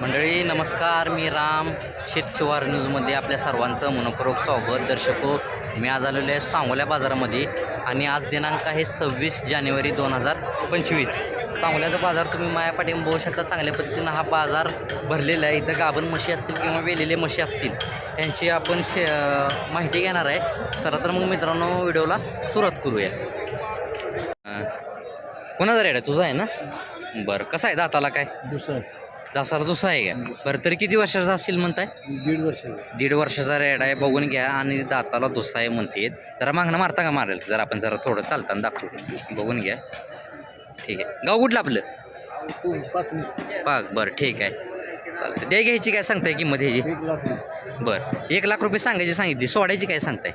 मंडळी नमस्कार. मी राम शेतशिवार न्यूजमध्ये आपल्या सर्वांचं मनपूर्वक स्वागत. दर्शको मी आज आलेलो आहे सांगोल्या बाजारामध्ये आणि आज दिनांक आहे सव्वीस जानेवारी दोन हजार पंचवीस. सांगोल्याचा बाजार तुम्ही माया पाठीमा बघू शकता चांगल्या पद्धतीनं हा बाजार भरलेला आहे. इथं गाभण म्हशी असतील किंवा वेलेले म्हशी असतील त्यांची आपण शे माहिती घेणार आहे. चला तर मग मित्रांनो व्हिडिओला सुरुवात करूया. कोणाचा रेड? आहे तुझा आहे ना? बरं कसं आहे? दाताला काय? दुसरं दासाला दुसरा आहे का? बरं तरी किती वर्षाचा असेल म्हणताय? दीड वर्ष दीड वर्षाचा रेड आहे बघून घ्या. आणि दाताला दुसरा आहे म्हणते जरा मागणं मारता का मारेल? जरा आपण जरा थोडं चालताना दाखवू. बघून घ्या. ठीक आहे. गाव कुठलं आपलं? पाक. बरं ठीक आहे. चालतं द्या घ्यायची काय सांगताय किंमत ह्याची? बरं. एक लाख रुपये सांगायची सांगितली. सोडायची काय सांगताय?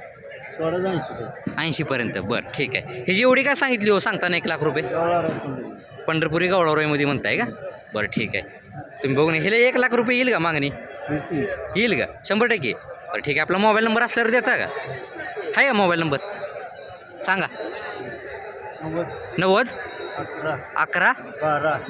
ऐंशीपर्यंत. बरं ठीक आहे. ह्याची एवढी काय सांगितली हो? सांगताना एक लाख रुपये. पंढरपुरी गवळारोईमध्ये म्हणताय का? बरं ठीक आहे. तुम्ही बघून ह्याला एक लाख रुपये येईल का मागणी? येईल का? शंभर टक्के. बरं ठीक आहे. आपला मोबाईल नंबर असल्यावर देता का? आहे का मोबाईल नंबर? सांगा. नव्वद. अकरा.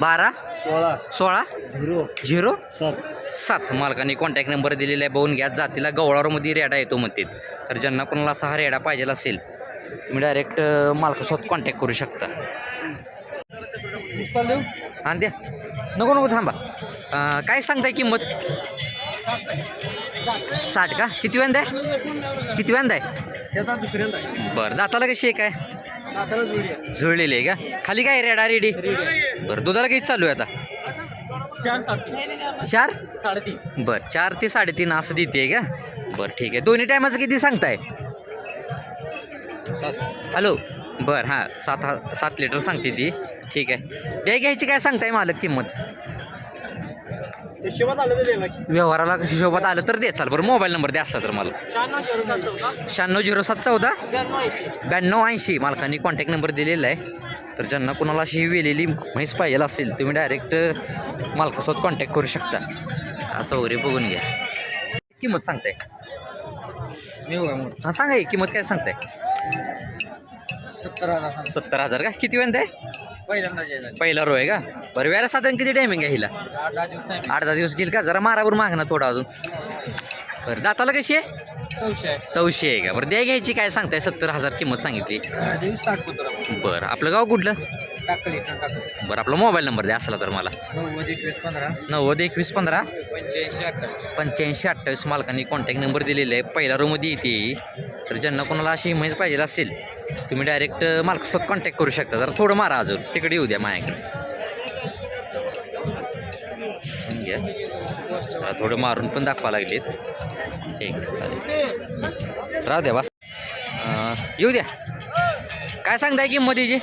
बारा. सोळा. सोळा झिरो. झिरो सात. सात कॉन्टॅक्ट नंबर दिलेला आहे. बघून घ्या. जातीला गवळारमध्ये रेडा येतो म्हणते तर ज्यांना कोणाला असा हा रेडा पाहिजे असेल तुम्ही डायरेक्ट मालकासोबत कॉन्टॅक्ट करू शकता. हां द्या. नको नको थांबा. अं, काय सांगताय किंमत? साठ का? किती व्यांदा आहे? किती व्यांदा आहे? दुसऱ्यांदा बरं दाताला कशी आहे काय? जुळलेली आहे का? खाली काय रेडा रेडी? बरं दुधाला किती चालू आहे आता? चार? सात चार साडेतीन बरं चार ते साडेतीन असं देते का? बरं ठीक आहे. दोन्ही टायमाचं किती सांगताय? हॅलो? बरं हां सात हा सात लिटर सांगते ती. ठीक आहे. द्या घ्यायची काय सांगताय मालक किंमत? हिशोबात आलं तर व्यवहाराला हिशोबात आलं तर दे चाल बरं मोबाईल नंबर द्या असला तर मला. शहाण्णव झिरो सात चौदा. ब्याण्णव ऐंशी. मालकांनी कॉन्टॅक्ट नंबर दिलेला आहे. तर ज्यांना कोणाला अशी वेलेली म्हैस पाहिजे असेल तुम्ही डायरेक्ट मालकासोबत कॉन्टॅक्ट करू शकता. असं वगैरे बघून घ्या. किंमत सांगताय? मी हो हां सांगा किंमत काय सांगताय? सत्तर हजार सत्तर हजार का? किती वेळ आहे? पहिल्यांदा पहिला रो आहे का? बरं वेळा साधारण किती टायमिंग आहे हिला? आठ दहा दिवस नाही आठ दहा दिवस गेल का? जरा मारावर मागणं थोडं अजून. बरं दाताला कशी आहे? चौशे आहे. चौशे आहे का? बरं द्या घ्यायची काय सांगताय? सत्तर हजार किंमत सांगितली. दिवस साठ पंधरा बरं आपलं गाव कुठलं? टाकली टाकली बरं आपला मोबाईल नंबर द्या असला तर मला. नव्वद एकवीस पंधरा. नव्वद एकवीस पंधरा. पंच्याऐंशी अठ्ठावीस. पंच्याऐंशी अठ्ठावीस मालकांनी कॉन्टॅक्ट नंबर दिलेला आहे. पहिल्या रूममध्ये येते तर ज्यांना कोणाला अशी म्हैस पाहिजे असेल तुम्ही डायरेक्ट मालकासोबत कॉन्टॅक्ट करू शकता. जरा थोडं मारा अजून. तिकडे येऊ द्या माझ्याकडे घ्या जरा थोडं मारून पण दाखवा लागलेत. ठीक आहे चालेल. राहू द्या बस. येऊ द्या. काय सांगताय किंमत याची?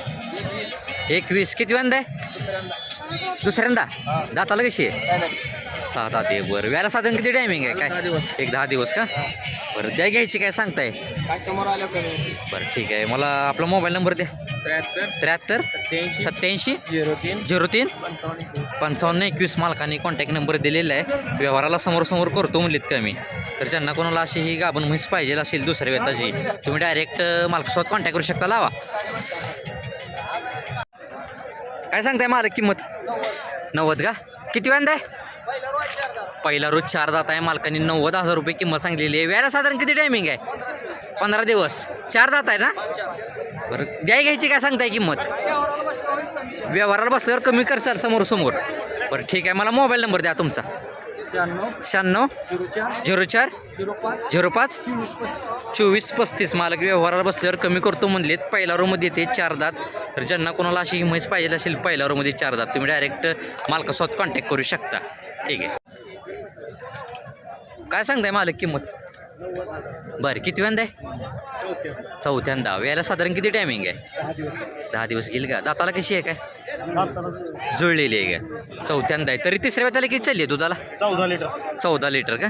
एकवीस. किती वेंदा आहे? दुसऱ्यांदा? जाताला कशी आहे? सहा दहा ते बरं. व्याला साधारण किती टायमिंग आहे? काय? दिवस. एक दहा दिवस का? बरं द्या घ्यायची काय सांगताय? काय समोर आलं कमी बरं ठीक आहे. मला आपला मोबाईल नंबर द्या. त्र्याहत्तर. त्र्याहत्तर. सत्याऐंशी. सत्याऐंशी. झिरो तीन. झिरो तीन. पंचावन्न पंचावन्न एकवीस मालकांनी कॉन्टॅक्ट नंबर दिलेला आहे. व्यवहाराला समोर करतो म्हणलीत कमी तर ज्यांना कोणाला अशी ही गाभण म्हैस पाहिजे असेल दुसऱ्या वेताची तुम्ही डायरेक्ट मालकासोबत कॉन्टॅक्ट करू शकता. लावा. काय सांगताय मालक किंमत? नव्वद का? किती वेंदा आहे पहिला रोज चार दात आहे. मालकांनी नव्वद हजार रुपये किंमत सांगितलेली आहे. व्याला साधारण किती टायमिंग आहे? पंधरा दिवस. चार दात आहे ना? बरं. द्याय घ्यायची काय सांगताय किंमत? व्यवहाराला बसल्यावर कमी करचाल समोर समोर. बरं ठीक आहे. मला मोबाईल नंबर द्या तुमचा. शहाण्णव. शहाण्णव. झिरो चार. झिरो पाच. चोवीस पस्तीस. मालक व्यवहाराला बसल्यावर कमी करतो म्हणलेत. पहिल्या रोमध्ये येते चार दात. तर ज्यांना कोणाला अशी म्हैस पाहिजे असेल पहिल्या रोमध्ये चार दात. तुम्ही डायरेक्ट मालकासोबत कॉन्टॅक्ट करू शकता. ठीक आहे. काय सांगताय मालक किंमत? बरं किती वेंदा आहे चौथ्यांदा. वेळेला साधारण किती टायमिंग आहे? दहा दिवस. गेली का? दाताला कशी आहे काय? जुळलेली आहे का? चौथ्यांदा आहे. तरी तिसऱ्या वेळेला किती चालली आहे दुधाला? चौदा लिटर. चौदा लिटर का?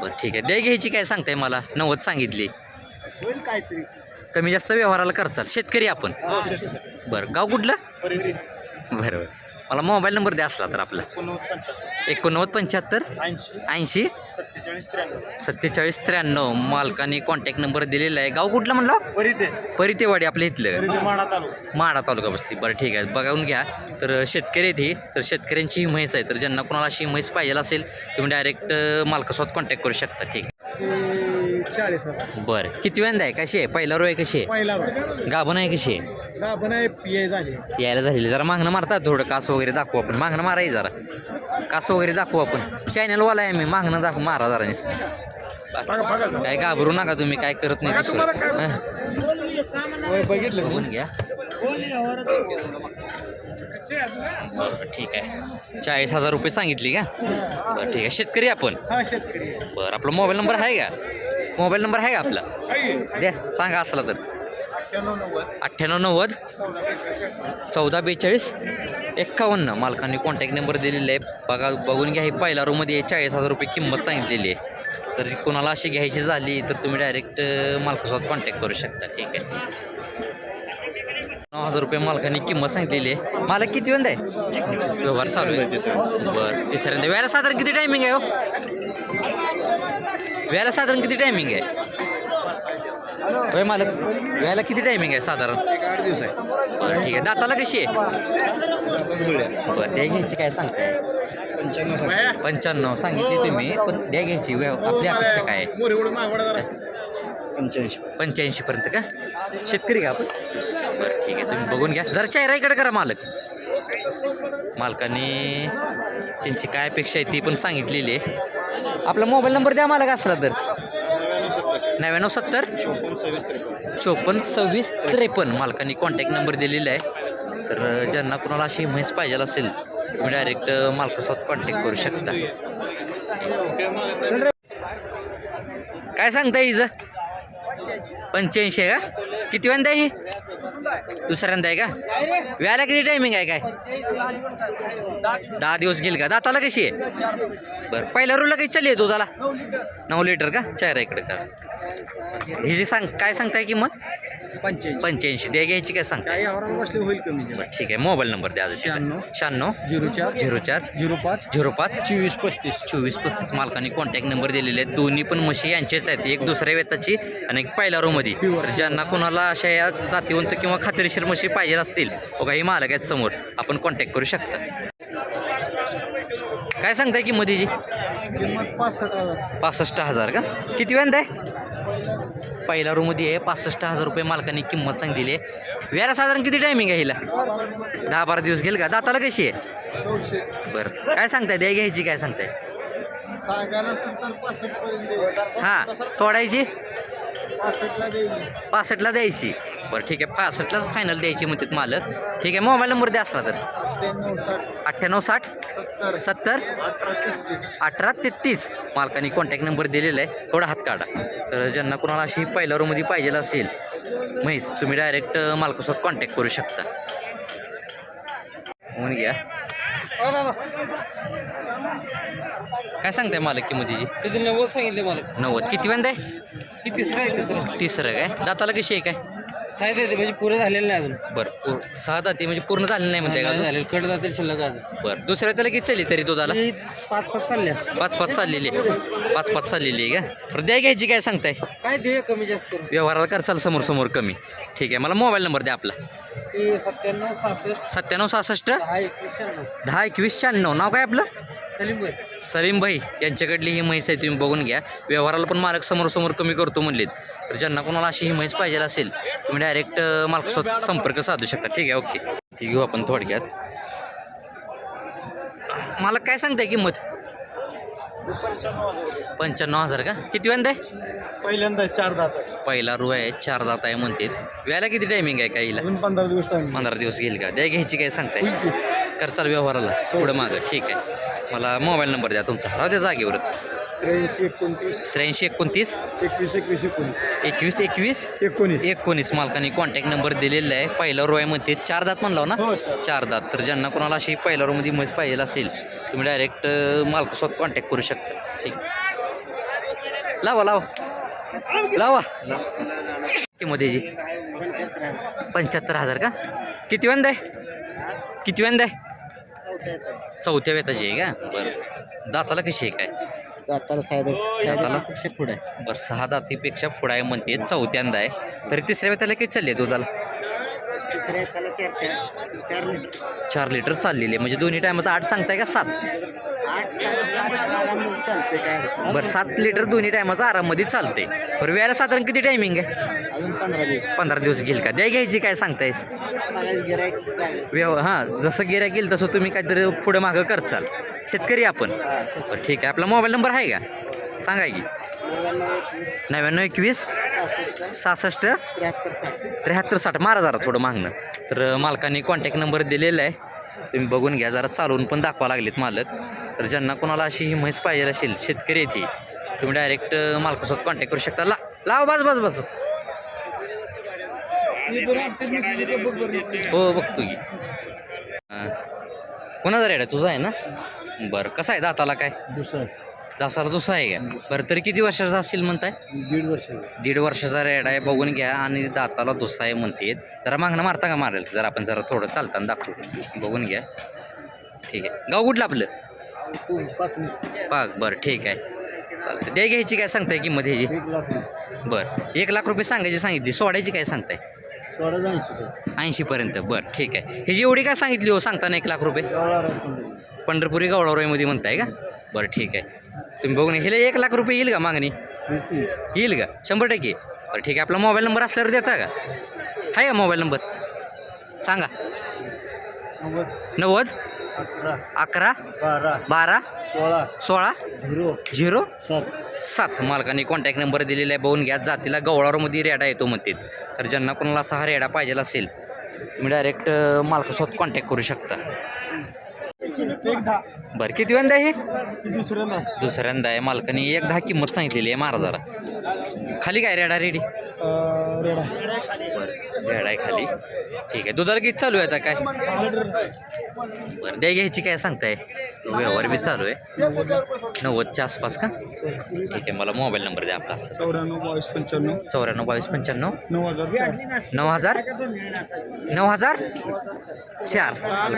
बरं ठीक आहे. द्या घ्यायची काय सांगताय मला? नव्वद सांगितली. काहीतरी. कमी जास्त व्यवहाराला करचाल. शेतकरी आपण. बरं गाव कुठलं? बरं बरं. मला मोबाईल नंबर द्या असला तर आपला. एकोणनव्वद पंच्याहत्तर ऐंशी. सत्तेचाळीस त्र्याण्णव. मालकाने कॉन्टॅक्ट नंबर दिलेला आहे. गाव कुठलं म्हणलं? परिते. परितेवाडी आपल्या इथलं. माडा तालुका. बसली. बरं ठीक आहे. बघावून घ्या. तर शेतकरी आहेत ही. तर शेतकऱ्यांची ही म्हैस आहे. तर ज्यांना कोणाला अशी म्हैस पाहिजे असेल तुम्ही डायरेक्ट मालकासोबत कॉन्टॅक्ट करू शकता. ठीक चाळीस हजार. बरं. किती वेंदा आहे? कशी आहे? पहिला रो आहे कशी आहे? पहिला गाभण आहे कशी आहे? गाभण आहे पी ए झाली. यायला झालेली. जरा मागणं मारतात थोडं. कास वगैरे दाखवू आपण. मागणं मारायचं जरा. कास वगैरे दाखवू आपण. चॅनलवाला आहे मी. मागणं दाखवू. मारा जरा नुसतं. काय घाबरू नका तुम्ही. काय करत नाही दुसरं. हं. बघितलं. बघून घ्या. बरं ठीक आहे. चाळीस हजार रुपये सांगितली का? बरं ठीक आहे. शेतकरी आपण? हा शेतकरी. बरं आपला मोबाईल नंबर आहे का? मोबाईल नंबर आहे का आपला? द्या सांगा असला तर. अठ्ठ्याण्णव नव्वद. चौदा बेचाळीस. एक्कावन्न. मालकांनी कॉन्टॅक्ट नंबर दिलेला आहे बघा बघून घ्या. ही पहिल्या रूममध्ये चाळीस हजार रुपये किंमत सांगितलेली आहे. तर कोणाला अशी घ्यायची झाली तर तुम्ही डायरेक्ट मालकासोबत कॉन्टॅक्ट करू शकता. ठीक आहे. नऊ हजार रुपये मालकांनी किंमत सांगितलेली आहे. मालक किती वेळ आहे? व्यवहार चालू आहे. बरं तिसऱ्यांदा. वेळेला साधारण किती टायमिंग आहे हो? वेळेला साधारण किती टायमिंग आहे? होय मालक वेळेला किती टायमिंग आहे साधारण? आठ दिवस आहे बरं ठीक आहे दाताला कशी आहे? बरं द्या घ्यायची काय सांगताय? पंच्याण्णव सांगितली तुम्ही पण द्या घ्यायची आपली अपेक्षा काय आहे? पंच्याऐंशी पंच्याऐंशी पर्यंत का? शेतकरी का आपण? बरं ठीक आहे तुम्ही बघून घ्या. जरा चेहरा इकडे करा मालक. मालकाने त्यांची काय अपेक्षा आहे ती पण सांगितलेली आहे. आपला मोबाईल नंबर द्या मला का असला तर. नव्याण्णव सत्तर. चोपन्न सव्वीस त्रेपन्न. मालकांनी कॉन्टॅक्ट नंबर दिलेला आहे. तर ज्यांना कोणाला अशी म्हैस पाहिजे असेल तुम्ही डायरेक्ट मालकासोबत कॉन्टॅक्ट करू शकता. काय सांगता हिचं? पंच्याऐंशी आहे का? किती वेळांदा आहे ही? दुसऱ्यांदा आहे का? व्याला किती टायमिंग आहे काय? दहा दिवस गेल का? दाताला कशी आहे? बरं पहिल्या रूला काही चालली आहे दुधाला? नऊ लिटर का? चार इकडे का ही जे सांग काय सांगताय किंमत? पंच्याऐंशी. पंच्याऐंशी. द्या घ्यायची काय सांगता? काही आवरण बसले होईल कमी बरं ठीक आहे. मोबाईल नंबर द्या अजून शहाण्णव. शहाण्णव. झिरो चार. झिरो चार. झिरो पाच. झिरो पाच. चोवीस पस्तीस. चोवीस पस्तीस मालकांनी कॉन्टॅक्ट नंबर दिलेले आहेत. दोन्ही पण म्हशी यांचेच आहेत. एक दुसऱ्या वेताची आणि एक पहिल्या रोमध्ये तर ज्यांना कोणाला अशा या जातीवंत किंवा खात्रीशीर म्हशी पाहिजे असतील बघा ही मालक आहेत समोर. आपण कॉन्टॅक्ट करू शकता. काय सांगताय की मधीची किंमत पासष्ट हजार. पासष्ट हजार का? किती वेळांदा आहे? पहिल्या रूममध्ये आहे. पासष्ट हजार रुपये मालकांनी किंमत सांगितली आहे. व्याला साधारण किती टायमिंग आहे हिला? दहा बारा दिवस गेल का? दाताला कशी आहे? बरं. काय सांगताय? द्या घ्यायची काय सांगताय? हां. सोडायची? पासष्टला द्यायची. बरं ठीक आहे. पासष्टलाच फायनल द्यायची म्हणतात मालक. ठीक आहे मोबाईल नंबर द्या असला तर. अठ्ठ्याण्णव साठ. सत्तर. अठरा तेहतीस. मालकाने कॉन्टॅक्ट नंबर दिलेला आहे. थोडा हात काढा. तर ज्यांना कोणाला अशी पहिल्या रूममध्ये पाहिजे असेल म्हैस तुम्ही डायरेक्ट मालकासोबत कॉन्टॅक्ट करू शकता. म्हणून घ्या. काय सांगताय मालक किंमतीची त्याचे नव्वद सांगितले मला नव्वद. किती वेंदा आहे? तिसरं आहे तिसरं. तिसरं काय? दाताला कशी आहे काय? साहित्य ते म्हणजे पुरे झालेलं नाही अजून. बरं पूर- सहा दाती म्हणजे पूर्ण झालेलं नाही म्हणते का अजून? झालेलं. कड जातील शिल्लक अजून. बरं दुसऱ्या त्याला किती चालली तरी दुधाला? ही पाच पाच चालल्या पाच पाच चाललेली आहे. पाच पाच चाललेली आहे का? बरं द्या घ्यायची काय सांगताय? काय देऊया कमी जास्त करून? व्यवहाराला करचाल समोर समोर कमी. ठीक आहे मला मोबाईल नंबर द्या आपला. ती सत्त्याण्णव सहासष्ट सत्त्याण्णव सहासष्ट? दहा एकवीस शहाण्णव. दहा एकवीस शहाण्णव. नाव काय आपलं? सलीम भाई सलीम भाई यांच्याकडली ही म्हैस आहे तुम्ही बघून घ्या. व्यवहाराला पण मालक समोर समोर कमी करतो म्हणलेत. तर ज्यांना कोणाला अशी ही म्हैस पाहिजे असेल तुम्ही डायरेक्ट मालकासोबत संपर्क साधू शकता. ठीक आहे ओके. ती घेऊ आपण थोडक्यात. मालक काय सांगताय किंमत? पंच्याण्णव हजार का? किती वेंदा आहे? पहिल्यांदा चार दात पहिला रू आहे चार जात आहे म्हणतात व्याला किती टायमिंग आहे काहीला अजून पंधरा दिवस टाइम पंधरा दिवस घेईल का? द्या घ्यायची काय सांगताय? करचाल व्यवहाराला पुढं मागं. ठीक आहे. मला मोबाईल नंबर द्या तुमचा. राहू द्या जागेवरच. त्र्याऐंशी एकोणतीस. त्र्याऐंशी एकोणतीस? एकवीस एकवीस एकोणीस. एकवीस एकवीस? एकोणीस. एकोणीस. मालकाने कॉन्टॅक्ट नंबर दिलेला आहे. पहिल्या म्हणते चार दात म्हणला ना? हो, चार. चार दात. तर ज्यांना कोणाला अशी पहिल्या रोमध्ये म्हैस पाहिजे असेल तुम्ही डायरेक्ट मालकासोबत कॉन्टॅक्ट करू शकता. ठीक लावा लावा. लावा. किंमत याची? पंच्याहत्तर हजार का? किती वेंदा आहे किती वेंदा आहे चौथ्या वेताची आहे का? बरं. दाताला कशी आहे काय? दाताला पुढे आहे. बरं सहा दातीपेक्षा पुढं आहे म्हणते. चौथ्यांदा आहे. तरी तिसऱ्या वेताला किती चालली दुधाला? तिसऱ्या चार चार लिटर. चार लिटर चाललेली आहे. म्हणजे दोन्ही टायमाचं आठ सांगताय का सात? आठ सात सात आरामध्ये चालते काय अडचण बरं सात लिटर दोन्ही टायमाचं आराममध्ये चालते बरं वेळेला साधारण किती टायमिंग आहे? अजून पंधरा दिवस. पंधरा दिवस घेईल का? द्या घ्यायची काय सांगतायस? मला गिरायक काय? व्यव हां जसं गिऱ्या गेल तसं तुम्ही काहीतरी पुढं मागं करचाल शेतकरी आपण. बरं ठीक आहे. आपला मोबाईल नंबर आहे का? सांगा की. नव्याण्णव एकवीस सहासष्ट सहासष्ट त्र्याहत्तर साठ. त्र्याहत्तर साठ. मारा जरा थोडं मागणं. तर मालकाने कॉन्टॅक्ट नंबर दिलेला आहे. तुम्ही बघून घ्या जरा चालवून पण दाखवा लागलेत मालक. तर ज्यांना कोणाला अशी ही म्हैस पाहिजे असेल शेतकरी येते तुम्ही डायरेक्ट मालकासोबत कॉन्टॅक्ट करू शकता. ला लाव बस बस बस हो बघतो की. कोणाचा रेड? आहे तुझा आहे ना? बरं कसा आहे दाताला काय? दुसरं दासाला दुसरा आहे का? बरं तरी किती वर्षाचा असेल म्हणताय? दीड वर्ष दीड वर्षाचा रेड आहे बघून घ्या. आणि दाताला दुसरा आहे म्हणते जरा मागणं मारता का मारेल? जर आपण जरा थोडं चालताना दाखवू. बघून घ्या. ठीक आहे. गाव कुठलं आपलं? पाच बरं ठीक आहे. चालतं द्या घ्यायची काय सांगताय किंमत ह्याची? एक लाख बरं. एक लाख रुपये सांगायची सांगितली. सोडायची काय सांगताय? सोळा जायचं ऐंशीपर्यंत. बरं ठीक आहे. ह्याची एवढी काय सांगितली हो? सांगताना एक लाख रुपये. पंढरपुरी. गवळारोईमध्ये म्हणताय का? बरं ठीक आहे. तुम्ही बघून ह्याला एक लाख रुपये येईल का मागणी? येईल का? शंभर टक्के. बरं ठीक आहे. आपला मोबाईल नंबर असल्यावर देता का? आहे का मोबाईल नंबर? सांगा. नव्वद? अकरा. बारा. बारा सोळा. सोळा झिरो. झिरो सात. सात. मालकाने कॉन्टॅक्ट नंबर दिलेला आहे. बघून घ्या. जातीला गवळारोमध्ये रेडा येतो म्हणते तर ज्यांना कोणाला असा हा रेडा पाहिजे असेल तुम्ही डायरेक्ट मालकासोबत कॉन्टॅक्ट करू शकता. बरं किती वेळा हे? दुसऱ्यांदा. आहे. मालकाने एक दहा किंमत सांगितलेली आहे. महाराजाला खाली काय रेडा रेडी? रेडा. बरं. रेडा आहे खाली. ठीक आहे. दुधाला किती चालू आहे आता काय? बरं द्या घ्यायची काय सांगताय? व्यवहार बी चालू आहे. नव्वदच्या आसपास का? ठीक आहे. मला मोबाईल नंबर द्या आपला. चौऱ्याण्णव बावीस पंच्याण्णव. चौऱ्याण्णव बावीस पंच्याण्णव. नऊ हजार नऊ हजार? नऊ हजार? चार.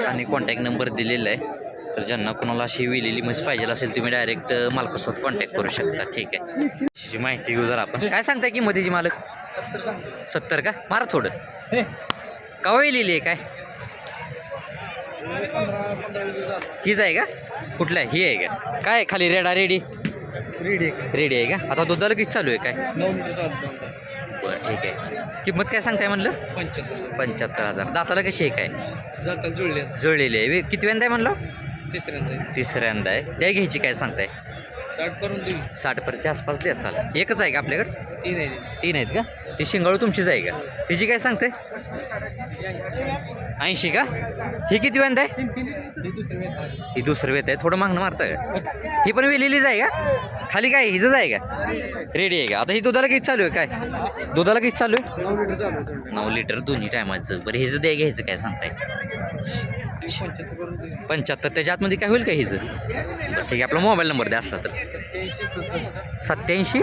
आणि कॉन्टॅक्ट नंबर दिलेला आहे. तर ज्यांना कोणाला अशी विलेली म्हैस पाहिजे असेल तुम्ही डायरेक्ट मालकासोबत कॉन्टॅक्ट करू शकता. ठीक आहे. त्याची माहिती घेऊ जरा आपण. काय सांगताय की मध्येची मालक? सत्तर का? मारा थोडं. कवा लिहिली आहे काय? हीच आहे का? कुठलं आहे? ही आहे का? काय खाली रेडा रेडी? रेडी रेडी आहे का? आता दुधाला किती चालू आहे काय? बरं ठीक आहे. किंमत काय सांगताय म्हणलं? पंच्याहत्तर. पंच्याहत्तर हजार. दाताला कशी आहे काय? जुळलेली आहे. किती वेंदा आहे म्हणलं? तिसऱ्यांदा तिसऱ्यांदा आहे. त्या घ्यायची काय सांगताय? साठ करून देऊ. साठ परच्या आसपास द्या चाल एकच आहे का आपल्याकडं? तीन आहे. तीन आहेत का? ती शिंगाळू तुमचीच आहे का? तिची काय सांगते ऐंशी का? ही किती वेंदा आहे? ही दुसरं वेत आहे. थोडं मागणं मारतं का? ही पण वेलेलीच आहे का? खाली काय हिजच आहे का? रेडी आहे का? आता ही दुधाला किती चालू आहे? काय? दुधाला किती चालू आहे? नऊ लिटर. चालू नऊ लिटर दोन्ही टायमाचं. बरं हिचं द्या घ्यायचं काय सांगताय? पंच्याहत्तर त्याच्या आतमध्ये काय होईल का हिचं? ठीक आहे आपला मोबाईल नंबर द्या असला तर. सत्याऐंशी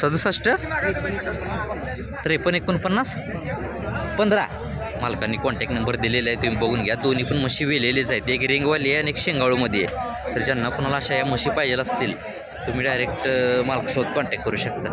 सदुसष्ट त्रेपन्न एकोणपन्नास पंधरा. मालकांनी कॉन्टॅक्ट नंबर दिलेला आहे तुम्ही बघून घ्या. दोन्ही पण म्हशी वेलेलेच आहेत. एक रेंगवाली आहे आणि एक शेंगाळूमध्ये आहे. तर ज्यांना कोणाला अशा या म्हशी पाहिजे असतील तुम्ही डायरेक्ट मालकासोबत कॉन्टॅक्ट करू शकता.